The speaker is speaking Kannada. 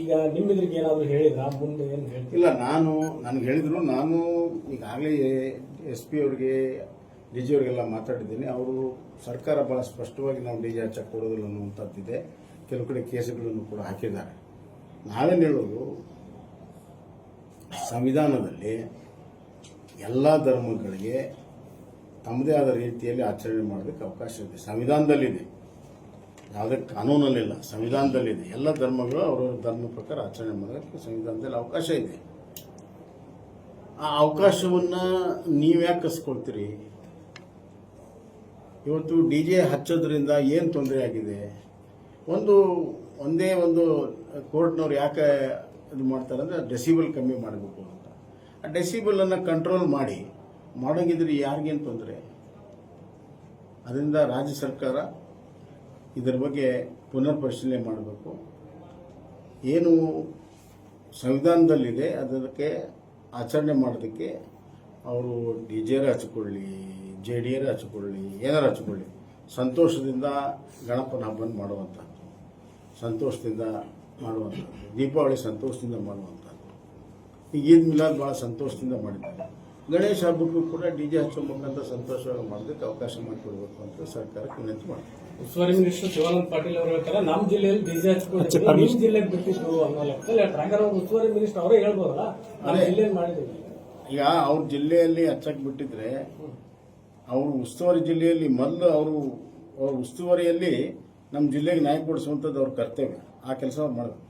ಈಗ ನಿಮ್ಮಿದ್ರಿಗೆ ಏನಾದರೂ ಹೇಳಿದ್ರ? ಮುಂದೆ ಏನು ಹೇಳ್ತಿಲ್ಲ ನಾನು, ನನಗೆ ಹೇಳಿದ್ರು, ನಾನು ಈಗಾಗಲೇ ಎಸ್ ಪಿ ಅವ್ರಿಗೆ, ಡಿ ಜಿ ಅವರಿಗೆಲ್ಲ ಮಾತಾಡಿದ್ದೀನಿ. ಅವರು ಸರ್ಕಾರ ಬಹಳ ಸ್ಪಷ್ಟವಾಗಿ ನಾವು ಡಿ ಜೆ ಹಚ್ಚಕ್ಕೆ ಕೊಡೋದಿಲ್ಲ ಅನ್ನುವಂಥದ್ದಿದೆ. ಕೆಲವು ಕಡೆ ಕೇಸುಗಳನ್ನು ಕೂಡ ಹಾಕಿದ್ದಾರೆ. ನಾವೇನು ಹೇಳೋದು, ಸಂವಿಧಾನದಲ್ಲಿ ಎಲ್ಲ ಧರ್ಮಗಳಿಗೆ ತಮ್ಮದೇ ಆದ ರೀತಿಯಲ್ಲಿ ಆಚರಣೆ ಮಾಡೋದಕ್ಕೆ ಅವಕಾಶ ಇದೆ. ಸಂವಿಧಾನದಲ್ಲಿದೆ. ಯಾವುದೇ ಕಾನೂನಲ್ಲಿಲ್ಲ, ಸಂವಿಧಾನದಲ್ಲಿದೆ. ಎಲ್ಲ ಧರ್ಮಗಳು ಅವರವರ ಧರ್ಮ ಪ್ರಕಾರ ಆಚರಣೆ ಮಾಡೋದಕ್ಕೆ ಸಂವಿಧಾನದಲ್ಲಿ ಅವಕಾಶ ಇದೆ. ಆ ಅವಕಾಶವನ್ನು ನೀವ್ಯಾಕೆ ಕಸ್ಕೊಳ್ತೀರಿ? ಇವತ್ತು ಡಿ ಜೆ ಹಚ್ಚೋದ್ರಿಂದ ಏನು ತೊಂದರೆ ಆಗಿದೆ? ಒಂದು, ಒಂದೇ ಒಂದು ಕೋರ್ಟ್ನವ್ರು ಯಾಕೆ ಇದು ಮಾಡ್ತಾರೆ ಅಂದರೆ ಡೆಸಿಬಲ್ ಕಮ್ಮಿ ಮಾಡಬೇಕು ಅಂತ. ಆ ಡೆಸಿಬಲನ್ನು ಕಂಟ್ರೋಲ್ ಮಾಡಿ, ಮಾಡೋಂಗಿದ್ರೆ ಯಾರಿಗೇನು ತೊಂದರೆ? ಅದರಿಂದ ರಾಜ್ಯ ಸರ್ಕಾರ ಇದರ ಬಗ್ಗೆ ಪುನರ್ ಪರಿಶೀಲನೆ ಮಾಡಬೇಕು. ಏನು ಸಂವಿಧಾನದಲ್ಲಿದೆ, ಅದಕ್ಕೆ ಆಚರಣೆ ಮಾಡೋದಕ್ಕೆ ಅವರು ಡಿ ಜೆ ಹಚ್ಕೊಳ್ಳಿ, ಜೆ ಡಿ ಎರ ಹಚ್ಕೊಳ್ಳಿ ಏನಾರು ಹಚ್ಕೊಳ್ಳಿ. ಸಂತೋಷದಿಂದ ಗಣಪನ ಹಬ್ಬನ ಮಾಡುವಂಥದ್ದು ಸಂತೋಷದಿಂದ ಮಾಡುವಂಥದ್ದು ದೀಪಾವಳಿ ಸಂತೋಷದಿಂದ ಮಾಡುವಂಥದ್ದು ಈಗ ಈದ್ ಭಾಳ ಸಂತೋಷದಿಂದ ಮಾಡಿದ್ದಾರೆ. ಗಣೇಶ ಹಬ್ಬಕ್ಕೂ ಕೂಡ ಡಿ ಜೆ ಹಚ್ಚೋ ಮುಖಾಂತರ ಸಂತೋಷವಾಗಿ ಮಾಡೋದಕ್ಕೆ ಅವಕಾಶ ಮಾಡಿಕೊಡ್ಬೇಕು ಅಂತ ಸರ್ಕಾರಕ್ಕೆ ವಿನಂತಿ ಮಾಡ್ತಾರೆ ಉಸ್ತುವಾರಿ ಮಿನಿಸ್ಟರ್ ಶಿವಾನಂದ ಪಾಟೀಲ್ ಅವರು ಹೇಳ್ತಾರೆ ನಮ್ಮ ಜಿಲ್ಲೆಯಲ್ಲಿ ಡಿಜೆ ಹಚ್ಕೊಂಡಿದ್ದೀವಿ ನಿಮ್ಮ ಜಿಲ್ಲೆಗೆ ಬಿಟ್ಟಿದ್ದು ಅನ್ನೋ ಲೆಕ್ಕದಲ್ಲಿ ಟ್ರಾಂಗರ್ ಅವರು ಅವ್ರು ಉಸ್ತುವಾರಿ ಮಿನಿಸ್ಟರ್ ಅವರೇ ಹೇಳ್ಬೋದಲ್ಲ? ನಮ್ಮ. ಜಿಲ್ಲೆಯಲ್ಲಿ ಮಾಡಿದ್ದೀವಿ. ಈಗ ಅವ್ರ ಜಿಲ್ಲೆಯಲ್ಲಿ ಹಚ್ಚಕ್ಕೆ ಬಿಟ್ಟಿದ್ರೆ ಅವರು ಉಸ್ತುವಾರಿ ಜಿಲ್ಲೆಯಲ್ಲಿ ಮೊದಲು ಅವರು ಅವ್ರ ಉಸ್ತುವಾರಿಯಲ್ಲಿ ನಮ್ಮ ಜಿಲ್ಲೆಗೆ ನ್ಯಾಯ ಕೊಡಿಸುವಂಥದ್ದು ಅವ್ರ ಕರ್ತವ್ಯ. ಆ ಕೆಲಸ ಮಾಡಬೇಕು.